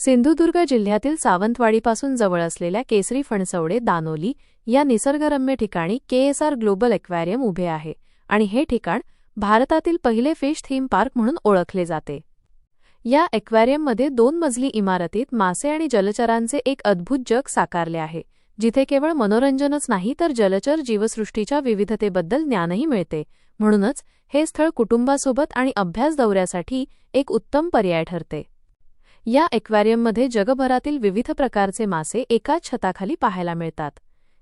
सिंधुदुर्ग जिल्ह्यातील सावंतवाडीपासून जवळ असलेल्या केसरी फणसवडे दानोली या निसर्गरम्य ठिकाणी केएसआर ग्लोबल एक्वॅरियम उभे आहे आणि हे ठिकाण भारतातील पहिले फिश थीम पार्क म्हणून ओळखले जाते. या एक्वॅरियममध्ये दोन मजली इमारतीत मासे आणि जलचरांचे एक अद्भुत जग साकारले आहे जिथे केवळ मनोरंजनच नाही तर जलचर जीवसृष्टीच्या विविधतेबद्दल ज्ञानही मिळते. म्हणूनच हे स्थळ कुटुंबासोबत आणि अभ्यास दौऱ्यासाठी एक उत्तम पर्याय ठरते. या एक्वॅरियममध्ये जगभरातील विविध प्रकारचे मासे एकाच छताखाली पाहायला मिळतात.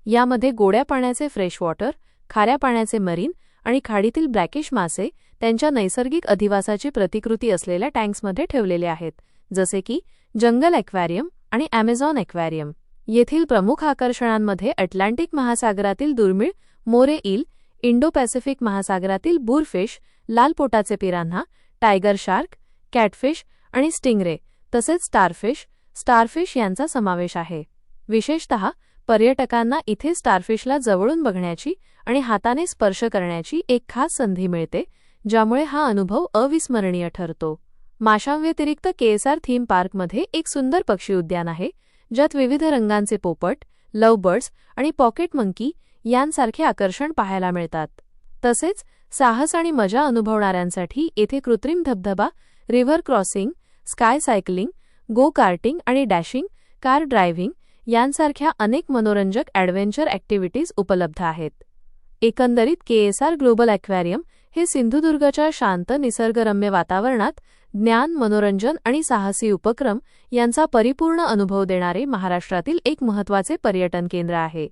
यामध्ये गोड्या पाण्याचे फ्रेश वॉटर खाऱ्या पाण्याचे मरीन आणि खाडीतील ब्रॅकिश मासे त्यांच्या नैसर्गिक अधिवासाची प्रतिकृती असलेल्या टँक्समध्ये ठेवलेले आहेत जसे की जंगल एक्वॅरियम आणि ॲमेझॉन एक्वॅरियम. येथील प्रमुख आकर्षणांमध्ये अटलांटिक महासागरातील दुर्मिळ मोरे ईल इंडो पॅसिफिक महासागरातील बुरफिश लाल पोटाचे पिरान्हा टायगर शार्क कॅटफिश आणि स्टिंगरे तसेच स्टारफिश स्टारफिश यांचा समावेश आहे. विशेषतः पर्यटकांना इथे स्टारफिशला जवळून बघण्याची आणि हाताने स्पर्श करण्याची एक खास संधी मिळते ज्यामुळे हा अनुभव अविस्मरणीय ठरतो. माशांव्यतिरिक्त केएसआर थीम पार्कमध्ये एक सुंदर पक्षी उद्यान आहे ज्यात विविध रंगांचे पोपट लवबर्ड्स आणि पॉकेट मंकी यांसारखे आकर्षण पाहायला मिळतात. तसेच साहस आणि मजा अनुभवणाऱ्यांसाठी येथे कृत्रिम धबधबा river crossing sky cycling go karting आणि डॅशिंग कार ड्रायव्हिंग यांसारख्या अनेक मनोरंजक ॲडव्हेंचर ॲक्टिव्हिटीज उपलब्ध आहेत. एकंदरीत केएसआर ग्लोबल ॲक्वॅरियम हे सिंधुदुर्गच्या शांत निसर्गरम्य वातावरणात ज्ञान मनोरंजन आणि साहसी उपक्रम यांचा परिपूर्ण अनुभव देणारे महाराष्ट्रातील एक महत्त्वाचे पर्यटन केंद्र आहे.